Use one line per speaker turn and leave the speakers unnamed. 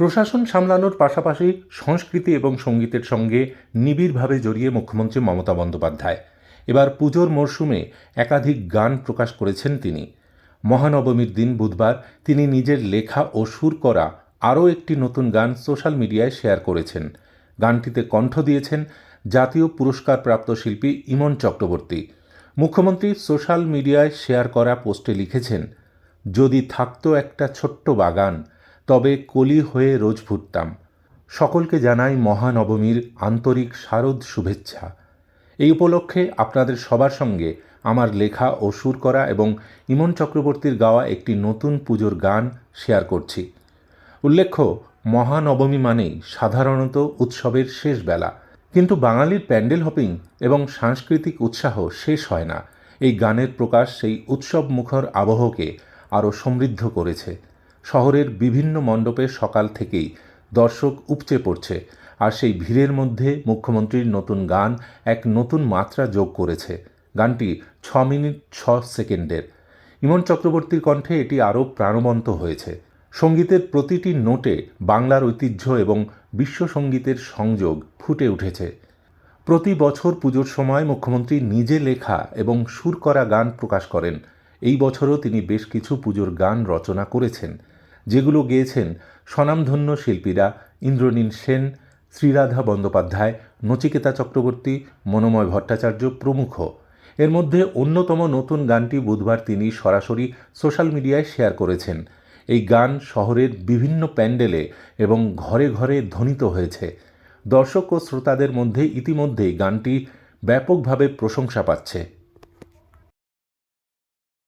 প্রশাসন সামলানোর পাশাপাশি সংস্কৃতি এবং সঙ্গীতের সঙ্গে নিবিড়ভাবে জড়িয়ে মুখ্যমন্ত্রী মমতা বন্দ্যোপাধ্যায়। এবার পুজোর মরশুমে একাধিক গান প্রকাশ করেছেন তিনি। মহানবমীর দিন বুধবার তিনি নিজের লেখা ও সুর করা আরও একটি নতুন গান সোশ্যাল মিডিয়ায় শেয়ার করেছেন। গানটিতে কণ্ঠ দিয়েছেন জাতীয় পুরস্কারপ্রাপ্ত শিল্পী ইমন চক্রবর্তী। মুখ্যমন্ত্রী সোশ্যাল মিডিয়ায় শেয়ার করা পোস্টে লিখেছেন, যদি থাকতো একটা ছোট্ট বাগান তবে কলি হয়ে রোজ ফুটতাম। সকলকে জানাই মহানবমীর আন্তরিক শারদ শুভেচ্ছা। এই উপলক্ষে আপনাদের সবার সঙ্গে আমার লেখা ও সুর করা এবং ইমন চক্রবর্তীর গাওয়া একটি নতুন পুজোর গান শেয়ার করছি। উল্লেখ্য, মহানবমী মানেই সাধারণত উৎসবের শেষ বেলা। কিন্তু বাঙালির প্যান্ডেল হপিং এবং সাংস্কৃতিক উৎসাহ শেষ হয় না। এই গানের প্রকাশ সেই উৎসব মুখর আবহকে আরও সমৃদ্ধ করেছে। শহরের বিভিন্ন মণ্ডপে সকাল থেকেই দর্শক উপচে পড়ছে আর সেই ভিড়ের মধ্যে মুখ্যমন্ত্রীর নতুন গান এক নতুন মাত্রা যোগ করেছে। গানটি ছ মিনিট ছ সেকেন্ডের। ইমন চক্রবর্তীর কণ্ঠে এটি আরও প্রাণবন্ত হয়েছে। সঙ্গীতের প্রতিটি নোটে বাংলার ঐতিহ্য এবং বিশ্ব সঙ্গীতের সংযোগ ফুটে উঠেছে। প্রতি বছর পুজোর সময় মুখ্যমন্ত্রী নিজে লেখা এবং সুর করা গান প্রকাশ করেন। এই বছরও তিনি বেশ কিছু পুজোর গান রচনা করেছেন। যেগুলো গেয়েছেন স্বনামধন্য শিল্পীরা ইন্দ্রনীল সেন, শ্রীরাধা বন্দ্যোপাধ্যায়, নচিকেতা চক্রবর্তী, মনোময় ভট্টাচার্য প্রমুখ। এর মধ্যে অন্যতম নতুন গানটি বুধবার তিনি সরাসরি সোশ্যাল মিডিয়ায় শেয়ার করেছেন। এই গান শহরের বিভিন্ন প্যান্ডেলে এবং ঘরে ঘরে ধ্বনিত হয়েছে। দর্শক ও শ্রোতাদের মধ্যে ইতিমধ্যেই গানটি ব্যাপকভাবে প্রশংসা পাচ্ছে।